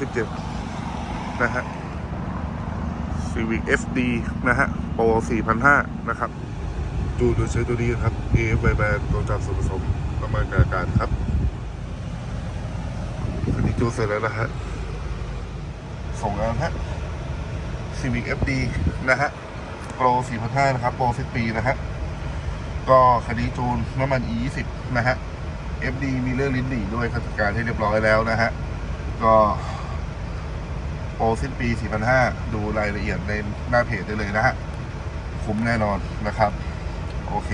17 นะฮะ Civic FD นะฮะโปร4,500 นะครับ ดูโดยใช้ตัวนี้ครับ AF ไบแบนตัวจับส่วนผสมประมาณการการครับคันนี้จูนเสร็จแล้วนะฮะ ส่งงานฮะ Civic FD นะฮะโปร4,500 นะครับโปร10ปีนะฮะ ก็คันนี้จูนน้ำมัน E20 นะฮะ FD มีเรื่องลิ้นหนีด้วยคัดการให้เรียบร้อยแล้วนะฮะ ก็ โปรสิ้นปี 4,500 ดูรายละเอียดในหน้าเพจได้เลยนะฮะ คุ้มแน่นอนนะครับ โอเค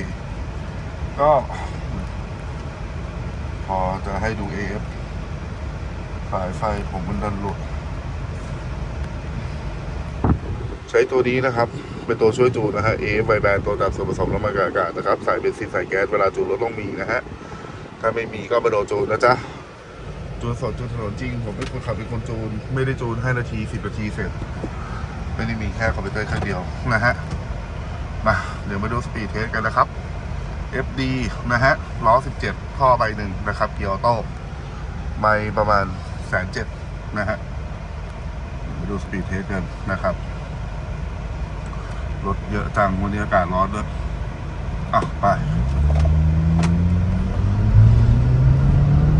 ก็ พอจะให้ดู AF สายไฟผมมันดันหลุด ใช้ตัวนี้นะครับ เป็นตัวช่วยจูนนะฮะ AF ไวแบนตัวจับส่วนผสมน้ำมันกากาศนะครับ สายเบนซินสายแก๊สเวลาจูนรถต้องมีนะฮะ ถ้าไม่มีก็มาโดนจูนนะจ๊ะ จูนสดจูนถนนจริง ผมเป็นคนขับเป็นคนจูน ไม่ได้จูน5นาที 10 นาทีเสร็จ ไม่ได้มีแค่คอมพิวเตอร์เครื่องเดียวนะฮะ มา เดี๋ยวมาดูสปีดเทสกันนะครับ FD นะฮะล้อ 17 ท่อใบหนึ่งนะครับ เกียร์ออโต้ไม่ประมาณแสนเจ็ดนะฮะมาดูสปีดเทสกันนะครับ รถเยอะจังวันนี้อากาศร้อนด้วยอะไป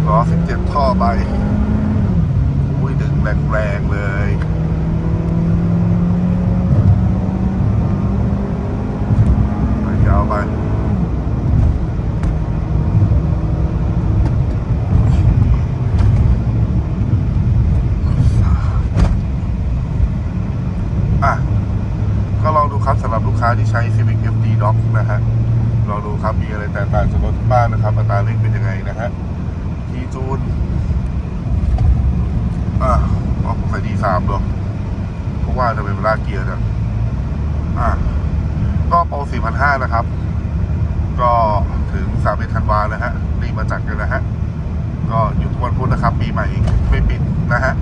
ล้อ17 ท่อใบอุ้ยดึงแรงๆเลยไปยาวไปอะ ก็ลองดูครับสำหรับลูกค้าที่ใช้ Civic FD Dock นะฮะลองดูครับมีอะไรแตกต่างจากรถทุกบ้านนะครับอัตราเร่งเป็นยังไงนะฮะ ทีจูน อะเอาผมใส่ดีสามเหรอเพราะว่าจะเป็นเวลาเกียร์เนี่ยอะก็โปร4,500นะครับ ก็ถึง31ธันวานะฮะ รีบมาจัดกันนะฮะ ก็หยุดทุกวันพุธนะครับ ปีใหม่ไม่ปิดนะฮะ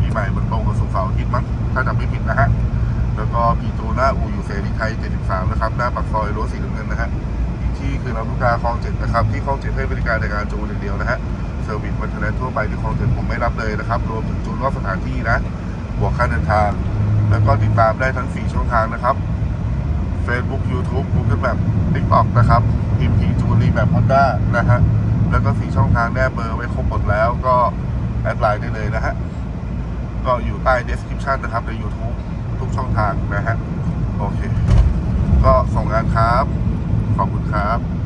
ปีใหม่มันตรงกับสุกร์เสาร์อาทิตย์มั้ง ถ้าจำไม่ผิดนะฮะ แล้วก็มีตัวหน้าอูอยู่เสรีไทย 73 นะครับ หน้าปากซอยรั้วสีน้ำเงินนะฮะ ที่คือลำลูกกาคลองเจ็ดนะครับที่คลองเจ็ดให้บริการในการจูนอย่างเดียวนะฮะเซอร์วิสมันเทนทั่วไปที่คลองเจ็ดผมไม่รับเลยนะครับรวมถึงจูนรอบสถานที่นะบวกค่าเดินทาง แล้วก็ติดตามได้ทั้ง 4 ช่องทางนะครับ Facebook YouTube Google Map TikTok นะครับพิมพีจูนรีแบบฮอนด้านะฮะแล้วก็ 4 ช่องทางแนบเบอร์ไว้ครบหมดแล้วก็แอดไลน์ได้เลยนะฮะก็อยู่ใต้ description นะครับใน YouTube ทุกช่องทางนะฮะโอเค ก็ส่งงานครับ ขอบคุณครับ